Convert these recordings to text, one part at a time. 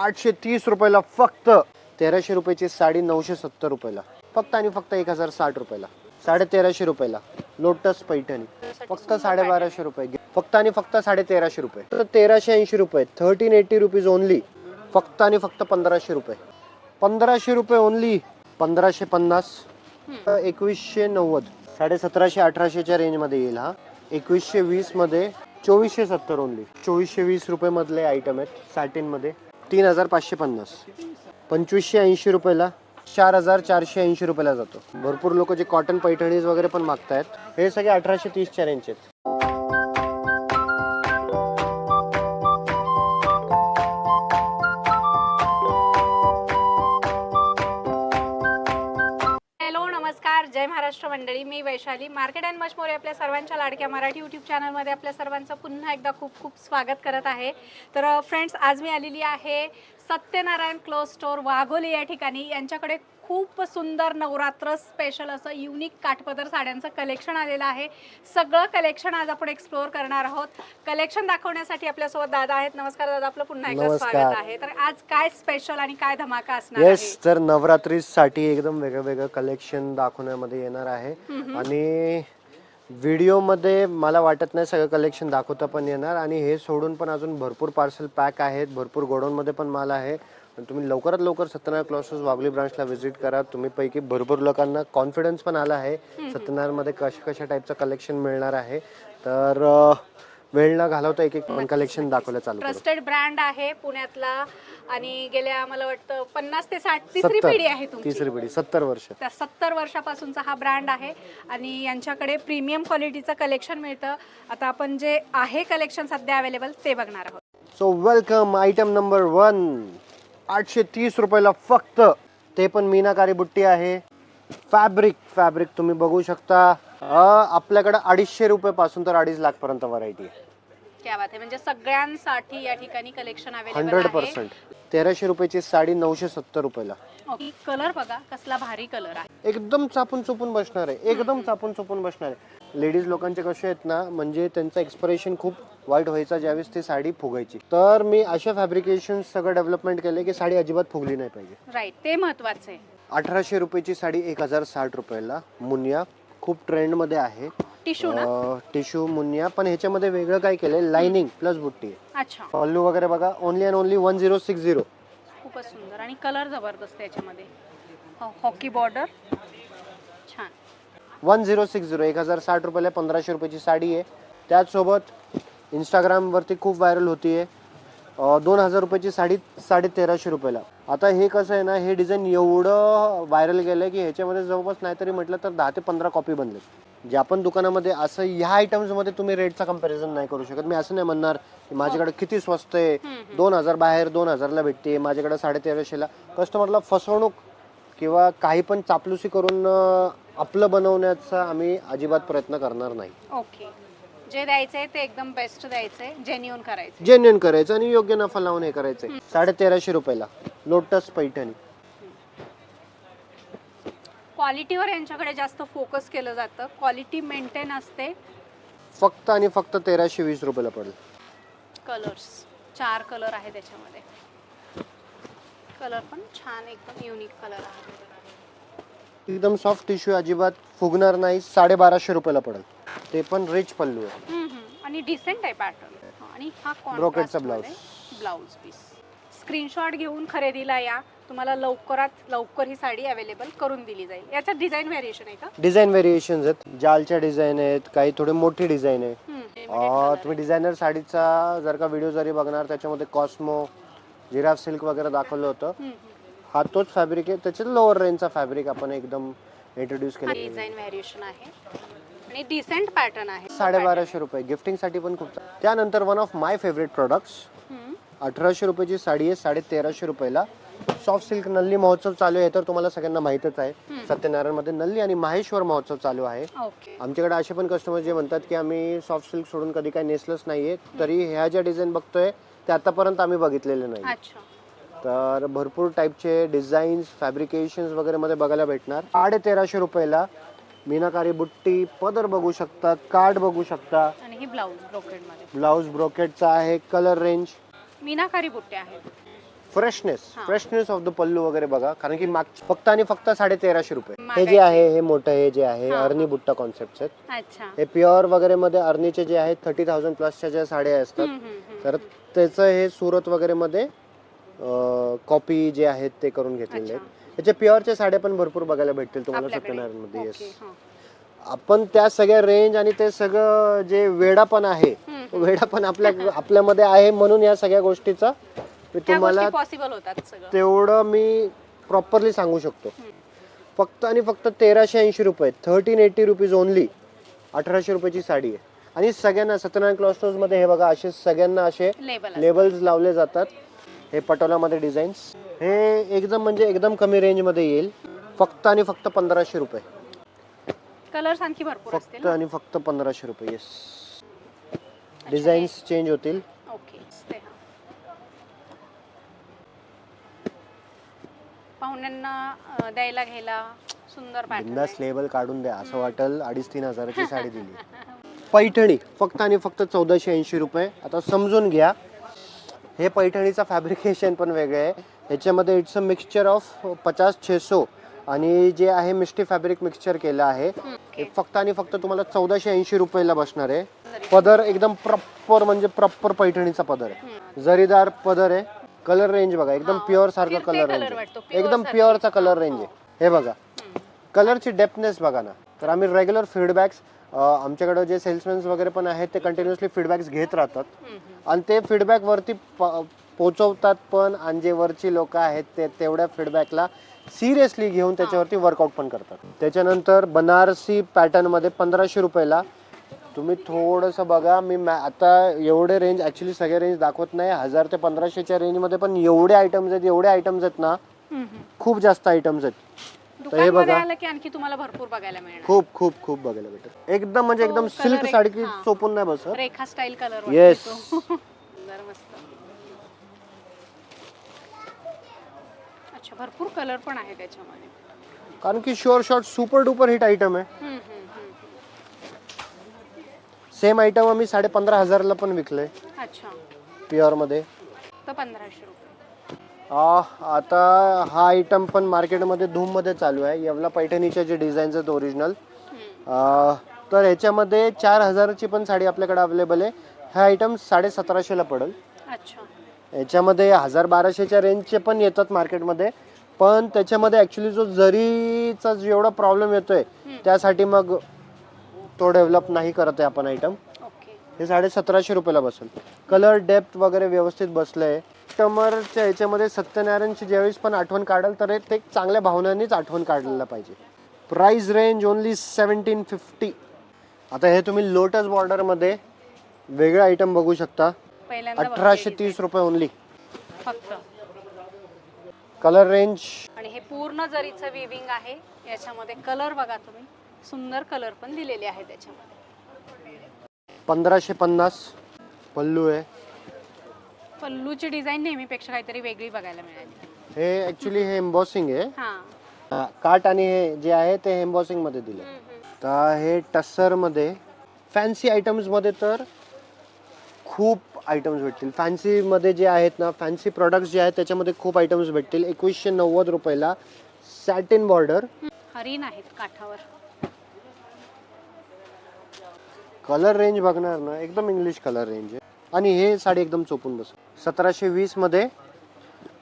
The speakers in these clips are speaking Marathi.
आठशे तीस रुपयाला फक्त तेराशे रुपयाची साडी नऊशे सत्तर रुपयाला. फक्त आणि फक्त एक हजार साठ रुपयाला. साडे तेराशे रुपयाला. लोटस पैठणी. फक्त साडेबाराशे रुपये. फक्त आणि फक्त साडे तेराशे रुपये. तर तेराशे ऐंशी रुपये. थर्टीन एटी रुपीज ओनली फक्त आणि फक्त पंधराशे रुपये. पंधराशे रुपये ओनली पंधराशे पन्नास. एकवीसशे नव्वद. साडे सतराशे अठराशेच्या रेंजमध्ये येईल हा. एकवीसशे वीसमध्ये चोवीसशे सत्तर ओनली चोवीसशे वीस रुपये मधले आयटम आहेत. साठीनमध्ये मध्ये तीन हजार पाचशे पन्नास. पंचवीसशे ऐंशी रुपयाला चार हजार चारशे ऐंशी रुपयाला जातो. भरपूर लोक जे कॉटन पैठणीज वगैरे पण मागतायत हे सगळे अठराशे तीसच्या रेंज आहेत. मंडळी मी Vaishali. Market and much more आपल्या सर्वांच्या लाडक्या मराठी यूट्यूब चॅनलमध्ये आपल्या सर्वांचं पुन्हा एकदा खूप खूप स्वागत करत आहे. तर फ्रेंड्स आज मी आलेली आहे सत्यनारायण क्लोथ स्टोअर वाघोली या ठिकाणी. यांच्याकडे खूप सुंदर नवरात्र स्पेशल असं युनिक काठपदर साड्यांचं कलेक्शन आलेलं आहे. सगळं कलेक्शन आज आपण एक्सप्लोअर करणार आहोत. कलेक्शन दाखवण्यासाठी आपल्यासोबत दादा आहेत. नमस्कार दादा आपलं पुन्हा एकदा. स्वागत आहे. तर आज काय स्पेशल आणि काय धमाका असणार येस तर नवरात्रीसाठी एकदम वेगळं वेगळं कलेक्शन दाखवण्यामध्ये येणार आहे. आणि व्हिडिओमध्ये मला वाटत नाही सगळं कलेक्शन दाखवता पण येणार. आणि हे सोडून पण अजून भरपूर पार्सल पॅक आहेत. भरपूर गोडाऊनमध्ये पण माल आहे. आणि तुम्ही लवकरात लवकर सत्यनारायण क्लॉसेस वागली ब्रांचला व्हिजिट करा. तुम्ही पैकी भरपूर लोकांना कॉन्फिडन्स पण आला आहे. सत्यनारायणमध्ये कशा कशा टाईपचं कलेक्शन मिळणार आहे. तर वेळ न घालवता एक एक पण कलेक्शन दाखवलं चालू करू. ट्रस्टेड ब्रँड आहे पुण्यातला आणि गेल्या मला वाटतं पन्नास ते साठ तिसरी पिढी आहे तुमची. तिसरी पिढी सत्तर वर्ष. त्या सत्तर वर्षापासूनचा हा ब्रँड आहे आणि यांच्याकडे प्रीमियम क्वालिटीचं कलेक्शन मिळतं. आता आपण जे आहे कलेक्शन सध्या अवेलेबल ते बघणार आहोत. So welcome item number one आठशे तीस रुपयाला फक्त. ते पण मीनाकारी बुट्टी आहे. फॅब्रिक फॅब्रिक तुम्ही बघू शकता. आपल्याकडे अडीचशे रुपये पासून तर अडीच लाख पर्यंत व्हरायटी आहे. क्या बात आहे. म्हणजे सगळ्यांसाठी या ठिकाणी कलेक्शन अवेलेबल हंड्रेड आहे पर्सेंट. तेराशे रुपयाची साडी नऊशे सत्तर रुपयाला. कलर बघा कसला भारी कलर आहे. एकदम चापून चुपून बसणार आहे. एकदम चापून चुपून बसणार आहे. लेडीज लोकांचे कसे आहेत ना म्हणजे त्यांचं एक्सपिरेशन खूप वाईट व्हायचा ज्यावेळेस ती साडी फुगायची. तर मी अशा फॅब्रिकेशन सगळं डेव्हलपमेंट केले की साडी अजिबात फुगली नाही पाहिजे. राईट ते महत्वाचं आहे. अठराशे रुपयाची साडी एक हजार साठ रुपयाला मुनिया. खूप ट्रेंडमध्ये आहे. टिश्यू ना? टिश्यू मुनिया पण ह्याच्यामध्ये वेगळं काय केलंय? लाइनिंग प्लस बुट्टी आहे. अच्छा. पल्लू वगैरे बघा only and only one zero six zero खूपच सुंदर. आणि कलर जबरदस्त आहे याच्यामध्ये. हॉकी बॉर्डर छान. वन झिरो सिक्स झिरो एक हजार साठ रुपयाला पंधराशे रुपयाची साडी आहे. त्याचसोबत इंस्टाग्रामवरती खूप व्हायरल होतीये. अं, दोन हजार रुपयाची साडी साडे तेराशे रुपयाला. आता हे कसं आहे ना हे डिझाईन एवढं व्हायरल गेलं की ह्याच्यामध्ये जवळपास नाहीतरी म्हटलं तर दहा ते पंधरा कॉपी बनले ज्या पण दुकानामध्ये असं ह्या आयटम्समध्ये तुम्ही रेटचा कंपॅरिझन नाही करू शकत. मी असं नाही म्हणणार की माझ्याकडे किती स्वस्त आहे. दोन हजार बाहेर दोन हजारला भेटते. माझ्याकडे साडे तेराशेला कस्टमरला फसवणूक किंवा काही पण चापलुसी करून आपलं बनवण्याचा आम्ही अजिबात प्रयत्न करणार नाही. ओके जे द्यायचंय ते एकदम बेस्ट द्यायचंय जेन्युन करायचं जेन्युन करायचं आणि योग्य नफा लावून हे करायचं साडे तेराशे रुपयाला. लोटस पैठणी. क्वालिटीवर यांच्याकडे जास्त फोकस केलं जातं. क्वालिटी मेंटेन असते. फक्त आणि फक्त तेराशे वीस रुपयाला पडेल. कलर्स चार कलर आहे त्याच्यामध्ये. कलर पण छान एकदम युनिक कलर आहे. एकदम सॉफ्ट टिश्यू अजिबात फुगणार नाही. साडेबाराशे रुपयाला पडेल. ते पण रिच पल्लू आहे. हम्म, हम्म. आणि डिसेंट आहे पॅटर्न आणि हा Brocade चा blouse. ब्लाउज पीस स्क्रीनशॉट घेऊन खरेदीला या. तुम्हाला लवकरात लवकर ही साडी अवेलेबल करून दिली जाईल. याच्यात डिझाईन व्हेरिएशन आहे का? डिझाईन व्हेरिएशन आहेत. जालच्या डिझाईन आहेत. काही थोडे मोठी डिझाईन आहे. Hmm, um, limited color. तुम्ही डिझायनर साडीचा जर का व्हिडिओ जरी बघणार त्याच्यामध्ये कॉस्मो जिराफ सिल्क वगैरे दाखवलं होतं. हम्म, हा तोच फॅब्रिक आहे. त्याच्यात लोअर रेंजचा फॅब्रिक आपण एकदम इंट्रोड्यूस केला डिझाईन व्हेरिएशन आहे. आणि डिसेंट पॅटर्न आहे. साडेबाराशे रुपये. गिफ्टिंगसाठी पण खूप चा- त्यानंतर one of my favourite products hmm. अठराशे रुपयाची साडी आहे साडे तेराशे रुपयाला. सॉफ्ट सिल्क नल्ली महोत्सव चालू आहे तर तुम्हाला सगळ्यांना माहीतच आहे. सत्यनारायणमध्ये नल्ली आणि माहेश्वर महोत्सव चालू आहे. ओके आमच्याकडे असे पण कस्टमर जे म्हणतात की आम्ही सॉफ्ट सिल्क सोडून कधी काही नेसलंच नाहीये तरी ह्या ज्या डिझाईन बघतोय ते आतापर्यंत आम्ही बघितलेले नाही. अच्छा. तर भरपूर टाईपचे डिझाईन्स फॅब्रिकेशन्स वगैरे मध्ये बघायला भेटणार. साडे तेराशे रुपयाला मीनाकारी बुट्टी पदर बघू शकता कार्ड बघू शकता आणि ही ब्लाऊज ब्रोकेडमध्ये ब्लाऊज ब्रोकेटचा आहे कलर रेंज मीनाकारी बुट्टे आहेत फ्रेशनेस हा. फ्रेशनेस ऑफ द पल्लू वगैरे बघा कारण की माग फक्त आणि फक्त साडे तेराशे रुपये हे. जे आहे हे मोठं हे जे आहे हा. अर्नी बुट्टा कॉन्सेप्ट आहेत अच्छा हे प्युअर वगैरे मध्ये अर्नीचे जे आहेत थर्टी थाउजंड प्लसच्या ज्या साड्या असतात हम्म, हम्म, हम्म. तर त्याचं हे सुरत वगैरे मध्ये कॉपी जे आहेत ते करून घेतलेले अच्छा. आहेत त्याचे प्युअरच्या साड्या पण भरपूर बघायला भेटतील तुम्हाला आपल्याकडे. सत्यनारायणमध्ये ओके, येस. आपण त्या सगळ्या रेंज आणि ते सगळं जे वेडापण आहे वेडापण आपल्या आपल्यामध्ये आहे म्हणून या सगळ्या गोष्टीचा मी तुम्हाला तेवढं मी प्रॉपरली सांगू शकतो. फक्त आणि फक्त तेराशे ऐंशी रुपये थर्टीन एटी रुपीज ओनली अठराशे रुपयाची साडी आहे. आणि सगळ्यांना सत्यनारायण क्लॉस्टर्समध्ये हे बघा असे सगळ्यांना असे लेबल लेबल्स लावले जातात. हे पटोलामध्ये डिझाईन्स हे एकदम म्हणजे एकदम कमी रेंजमध्ये येईल. फक्त आणि फक्त पंधराशे रुपये. कलर्स आणखी भरपूर असतील फक्त आणि फक्त पंधराशे रुपये येस डिझाईन्स चेंज होतील. ओके. पाहुण्यांना अं, द्यायला घ्यायला सुंदर पॅटर्न बिंदास लेबल काढून द्या. असं वाटेल अडीच तीन हजाराची साडी दिली. पैठणी फक्त आणि फक्त चौदाशे ऐंशी रुपये. आता समजून घ्या. हे पैठणीचं फॅब्रिकेशन पण वेगळं आहे. ह्याच्यामध्ये इट्स अ मिक्सचर ऑफ पचास छेसो आणि जे आहे मिस्टी फॅब्रिक मिक्सचर केलं आहे. हे फक्त आणि फक्त तुम्हाला चौदाशे ऐंशी रुपयाला बसणार आहे. पदर एकदम प्रॉपर म्हणजे प्रॉपर पैठणीचा पदर आहे. जरीदार पदर आहे. कलर रेंज बघा एकदम हा, प्युअर सारखा कलर रेंज आहे. एकदम. प्युअरचा कलर हा, रेंज हो. आहे. हे. बघा. कलरची डेप्थनेस बघा ना. तर आम्ही रेग्युलर फीडबॅक्स आमच्याकडे जे सेल्समॅन्स वगैरे पण आहेत ते कंटिन्युअसली फीडबॅक्स घेत राहतात. आणि ते feedback वरती प- पोचवतात पण आणि जे वरची लोक आहेत ते तेवढ्या फीडबॅकला सिरियसली घेऊन त्याच्यावरती वर्कआउट पण करतात. त्याच्यानंतर बनारसी पॅटर्नमध्ये पंधराशे रुपयाला तुम्ही थोडंसं बघा मी मॅ- आता एवढे रेंज ऍक्च्युली सगळे रेंज दाखवत नाही हजार ते पंधराशेच्या रेंजमध्ये पण एवढे आयटम्स आहेत एवढे आयटम्स आहेत ना खूप जास्त आयटम्स आहेत. दुकानमध्ये बघा. आलं की आणखी तुम्हाला भरपूर बघायला मिळणार. खूप खूप खूप बघायला भेटेल. एकदम म्हणजे तो एकदम color सिल्क एक- साडी हा. चोपून नाही बसत. Rekha style colour Yes. सुंदर मस्त. अच्छा भरपूर कलर पण आहे त्याच्यामध्ये. कारण की sure short super duper hit item आहे. हम्म, हम्म, हम्म. सेम आयटम आम्ही साडे पंधरा हजारला पण विकलंय. अच्छा. प्युअरमध्ये. तर पंधराशे रुपये. आ, आता हा आयटम पण मार्केटमध्ये धूममध्ये चालू आहे. येवला पैठणीच्या जे डिझाईन्स आहेत ओरिजिनल. तर याच्यामध्ये चार हजाराची पण साडी आपल्याकडे अवेलेबल आहे. हा आयटम साडे सतराशेला पडेल. याच्यामध्ये हजार बाराशेच्या रेंजचे पण येतात मार्केटमध्ये पण त्याच्यामध्ये ॲक्च्युली जो जरीचा जेवढा प्रॉब्लेम येतोय त्यासाठी मग तो डेव्हलप नाही करत आहे आपण आयटम हे साडे सतराशे रुपयाला बसेल. कलर डेप्थ वगैरे व्यवस्थित बसलंय. कस्टमरच्या याच्यामध्ये सत्यनारायणची ज्यावेळेस पण आठवण काढाल तर ते चांगल्या भावनांनीच आठवण काढलेला पाहिजे. Price range only seventeen fifty आता हे तुम्ही लोटस बॉर्डरमध्ये वेगळं आयटम बघू शकता. अठराशे तीस रुपये ओनली. फक्त. कलर रेंज आणि हे पूर्ण जरीचं विविंग आहे याच्यामध्ये कलर बघा तुम्ही. सुंदर कलर पण दिलेले आहे त्याच्यामध्ये. पंधराशे पन्नास. पल्लू आहे. पल्लूची डिझाईन नेहमीपेक्षा काहीतरी वेगळी बघायला मिळाली. हे ऍक्च्युली हे एम्बॉसिंग आहे. हा. हा, काट आणि हे जे आहे ते एम्बॉसिंगमध्ये दिले. तर हे टस्सरमध्ये फॅन्सी आयटम्समध्ये तर खूप आयटम्स भेटतील. फॅन्सी मध्ये जे आहेत ना फॅन्सी प्रोडक्ट्स जे आहेत त्याच्यामध्ये खूप आयटम्स भेटतील. एकवीसशे नव्वद रुपयाला सॅटिन बॉर्डर हरिण आहेत काठावर. कलर रेंज बघणार ना एकदम इंग्लिश कलर रेंज आहे. आणि हे साडी एकदम चोपून बस सतराशे वीसमध्ये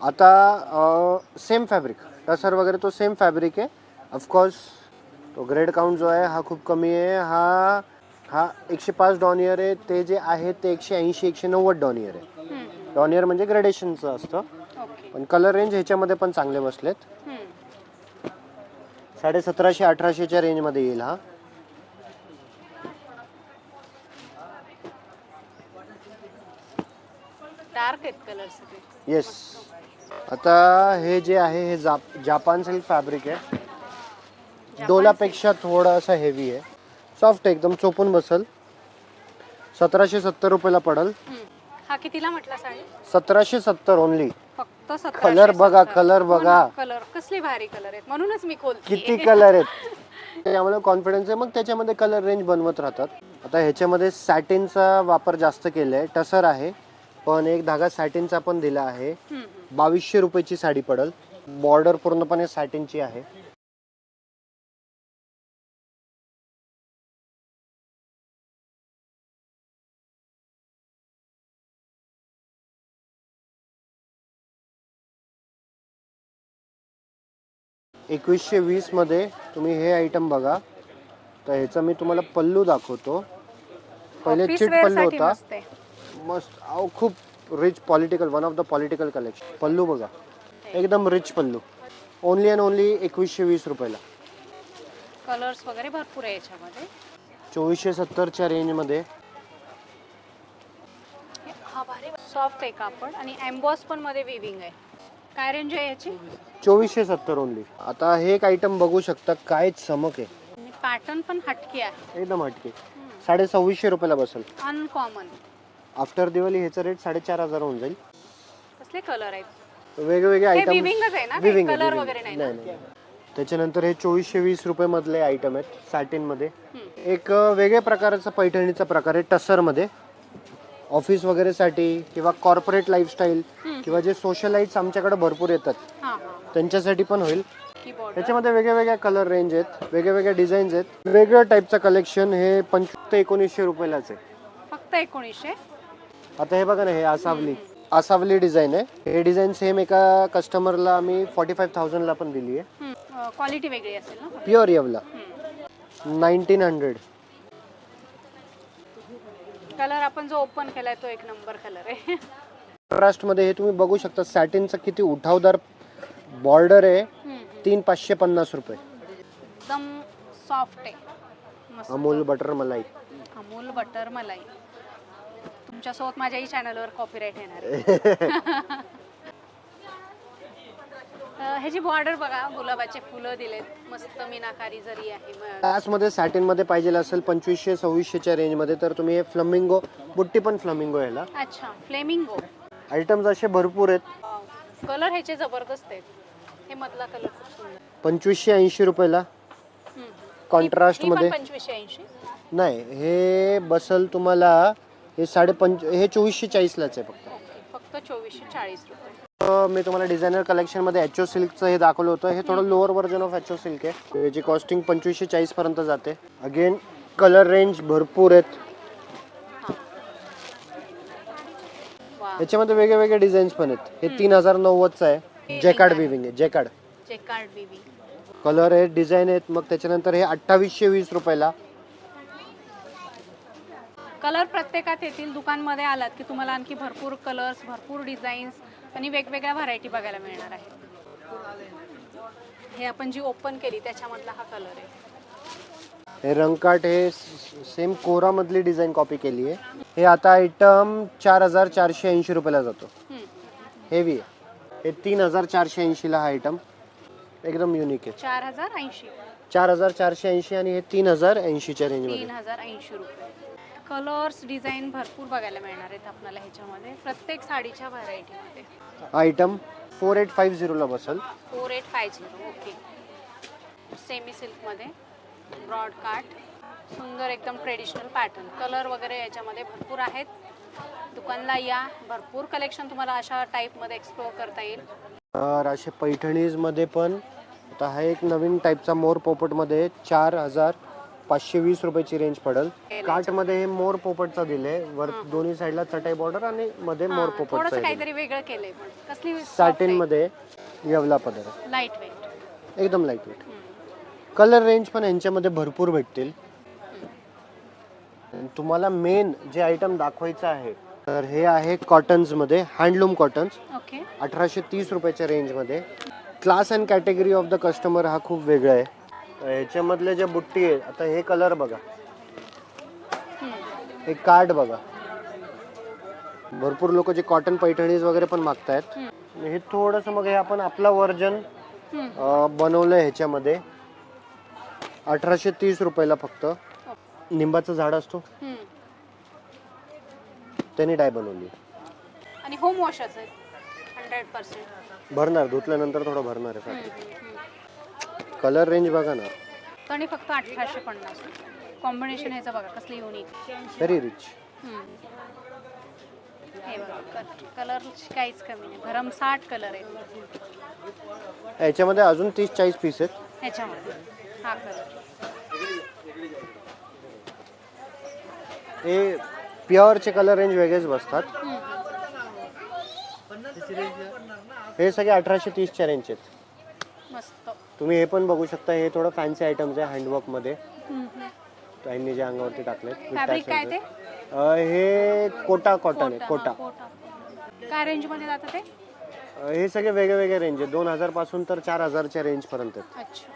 आता सेम फॅब्रिक टसर वगैरे तो सेम फॅब्रिक आहे. ऑफकोर्स तो ग्रेड काउंट जो आहे हा खूप कमी आहे. हा हा एकशे पाच डॉनियर आहे. ते जे आहे ते एकशे ऐंशी एकशे नव्वद डॉनियर आहे. डॉनियर म्हणजे ग्रेडेशनचं असतं. पण कलर रेंज ह्याच्यामध्ये पण चांगले बसलेत. साडे सतराशे अठराशेच्या रेंजमध्ये येईल हा. डार्क आहेत कलर सगळे. येस आता हे जे आहे हे जाप जापान सिल्क फॅब्रिक आहे. डोलापेक्षा थोडंसं हेवी आहे. सॉफ्ट एकदम चोपून बसल. सतराशे सत्तर रुपयाला पडल. हम्म. हा कितीला म्हटला साडी? सतराशे सत्तर ओनली फक्त बघा, color बघा. कलर कसले भारी कलर आहेत. म्हणूनच मी खोलते किती कलर आहेत? त्यामुळे कॉन्फिडन्स आहे. मग त्याच्यामध्ये कलर रेंज बनवत राहतात. आता ह्याच्यामध्ये सॅटिनचा वापर जास्त केलाय. टसर आहे. पण एक धागा सॅटिनचा पण दिला आहे. बावीसशे रुपयाची साडी पडल. बॉर्डर पूर्णपणे सॅटिनची आहे. एकवीसशे वीसमध्ये तुम्ही हे आयटम बघा. तर ह्याचा मी तुम्हाला पल्लू दाखवतो. पहिले चिट पल्लू होता. मस्त. अहो खूप rich political one of the political collection पल्लू बघा. एकदम rich pallu. Only and only एकवीसशे वीस रुपयाला. कलर्स वगैरे भरपूर आहे याच्यामध्ये. चोवीसशे सत्तरच्या रेंजमध्ये हा भारी. सॉफ्ट आहे कापड आणि एम्बॉस पण मध्ये विविंग आहे. काय रेंज आहे याची? चोवीसशे सत्तर ओनली आता हे एक आयटम बघू शकता काय चमक आहे. पॅटर्न पण हटके आहे. एकदम हटके. साडे सव्वीसशे रुपयाला बसेल. अनकॉमन आफ्टर दिवाळी ह्याचं रेट साडेचार हजार होऊन जाईल. कसले कलर आहेत? वेगवेगळे हे आयटम आहे ना. वगैरे नाही ना? त्याच्यानंतर हे चोवीसशे वीस रुपये मधले आयटम आहेत satin मध्ये. एक अ, वेगळ्या प्रकारचा पैठणीचा प्रकार आहे टसरमध्ये ऑफिस वगैरेसाठी किंवा कॉर्पोरेट लाईफस्टाईल. किंवा जे सोशलाइट्स आमच्याकडे भरपूर येतात. हा हा. त्यांच्यासाठी पण होईल. त्याच्यामध्ये वेगळ्या वेगळ्या कलर रेंज आहेत वेगळ्या वेगळ्या डिझाईन्स आहेत. वेगळ्या टाईपचं कलेक्शन हे पंचवीस ते एकोणीसशे रुपयालाच आहे. फक्त एकोणीसशे? आता हे बघा ना हे आसावली. आसावली डिझाईन आहे. हे डिझाईन सेम एका कस्टमरला आम्ही फॉर्टी फाईव्ह थाउजंडला पण दिली आहे. क्वालिटी वेगळी असेल ना? Pure Yeola. Nineteen hundred colour आपण जो ओपन केलाय तो एक नंबर कलर आहे. मध्ये हे तुम्ही बघू शकता सॅटिनचा किती उठावदार बॉर्डर आहे. तीन पाचशे पन्नास रुपये. एकदम सॉफ्ट आहे. मस्त. अमूल बटर मलाई. अमूल बटर मलाई. तुमच्यासोबत माझ्याही चॅनलवर कॉपीराईट येणार. आहे अं, ह्याची बॉर्डर बघा गुलाबाचे फुलं दिलेत. मस्त मीनाकारी जरी आहे म- त्याचमध्ये सॅटिनमध्ये पाहिजे असेल पंचवीसशे सव्वीसशेच्या रेंजमध्ये तर तुम्ही हे फ्लमिंगो बुट्टी पण फ्लमिंगो ह्याला अच्छा फ्लेमिंगो आयटम्स असे भरपूर आहेत. कलर ह्याचे जबरदस्त आहेत. हे मधला कलर खूप सुंदर पंचवीसशे ऐंशी रुपयाला. ही- ही पण मध्ये? पंचवीसशे ऐंशी? नाही हे बसल तुम्हाला हे साडेपंच हे चोवीसशे चाळीसलाच आहे फक्त. ओके फक्त चोवीसशे चाळीस रुपये. अं, मी तुम्हाला डिझायनर कलेक्शनमध्ये एच ओ सिल्कचं हे दाखवलं होतं. हे थोडं lower version of H O silk आहे. याची कॉस्टिंग पंचवीसशे चाळीस पर्यंत जाते. अगेन कलर रेंज भरपूर आहेत. वा. याच्यामध्ये वेगळे वेगळे डिझाईन्स पण आहेत. हे तीन हजार नव्वदचं आहे. जेकार्ड विविंग आहे. जेकार्ड चेकार्ड बीबी कलर आहेत डिझाईन आहेत. मग त्याच्यानंतर हे अठ्ठावीसशे वीस रुपयाला कलर प्रत्येकात येतील दुकानमध्ये आलात की तुम्हाला आणखी भरपूर कलर्स भरपूर डिझाईन्स आणि वेगवेगळ्या व्हरायटी बघायला मिळणार आहे. हे आपण जी ओपन केली त्याच्यामधला हा कलर आहे. हे रंगकाट हे सेम कोरामधली डिझाईन कॉपी केली आहे. हे आता आयटम चार हजार चारशे ऐंशी रुपयाला जातो. हेवी आहे. हे तीन हजार चारशे ऐंशीला हा आयटम एकदम युनिक आहे. चार हजार ऐंशी. चार हजार चारशे ऐंशी आणि हे तीन हजार ऐंशीच्या रेंजमध्ये तीन हजार ऐंशी रुपये. कलर्स डिझाईन भरपूर बघायला मिळणार आहेत आपल्याला ह्याच्यामध्ये. प्रत्येक साडीच्या व्हरायटीमध्ये आयटम फोर एट फाईव्ह झिरोला बसल. Four eight five zero okay semi सिल्कमध्ये ब्रॉड काट सुंदर एकदम ट्रेडिशनल पॅटर्न कलर वगैरे याच्यामध्ये भरपूर आहेत. दुकानला या भरपूर कलेक्शन तुम्हाला अशा टाईपमध्ये एक्सप्लोअर करता येईल. तर असे पैठणीजमध्ये पण आता हा एक नवीन टाईपचा मोर पोपटमध्ये चार हजार पाचशे वीस रुपयाची रेंज पडेल. काटमध्ये हे मोर पोपटचा दिले वर दोन्ही साईडला चटाई बॉर्डर आणि मध्ये मोर थोडस काहीतरी वेगळं केलंय पण कसली सॅटिनमध्ये येवला पदर. लाइट वेट एकदम लाइट वेट कलर रेंज पण यांच्यामध्ये भरपूर भेटतील. तुम्हाला मेन जे आयटम दाखवायचं आहे तर हे आहे कॉटन्समध्ये हँडलूम कॉटन्स ओके अठराशे तीस रुपयाच्या रेंजमध्ये class and category of the customer हा खूप वेगळा आहे. तर ह्याच्यामधले जे बुट्टी आहे आता हे कलर बघा. हे कार्ड बघा. भरपूर लोक जे कॉटन पैठणीज वगैरे पण मागतायत. हे थोडंसं मग हे आपण आपला वर्जन बनवलं आहे ह्याच्यामध्ये. अठराशे तीस रुपयाला फक्त. निंबाचं झाड असतो. त्याने डाय बनवली. आणि होम पर्सेंट भरणार धुतल्यानंतर थोडं भरणार आहे कलर रेंज बघा ना. आणि फक्त अठराशे पन्नास. कॉम्बिनेशन ह्याचं बघा कसलं युनिक व्हेरी रिच हे बघा कलर काहीच कमी नाही. भरमसाठ कलर आहे याच्यामध्ये अजून तीस चाळीस पीस आहेत. ह्याच्यामध्ये हा कलर हे प्युअरचे कलर रेंज वेगळेच बसतात. हे सगळे अठराशे तीसच्या रेंजचे आहेत. मस्त. तुम्ही हे पण बघू शकता हे थोडं फॅन्सी आयटम्स आहे हँडवर्कमध्ये त्यांनी जे अंगावरती टाकले फॅब्रिक काय ते? हे कोटा कॉटन आहे कोटा. काय रेंजमध्ये जातं ते? अ, हे सगळे वेगळे वेगळे रेंज आहे. दोन हजारपासून तर चार हजारच्या रेंज पर्यंत आहेत. अच्छा.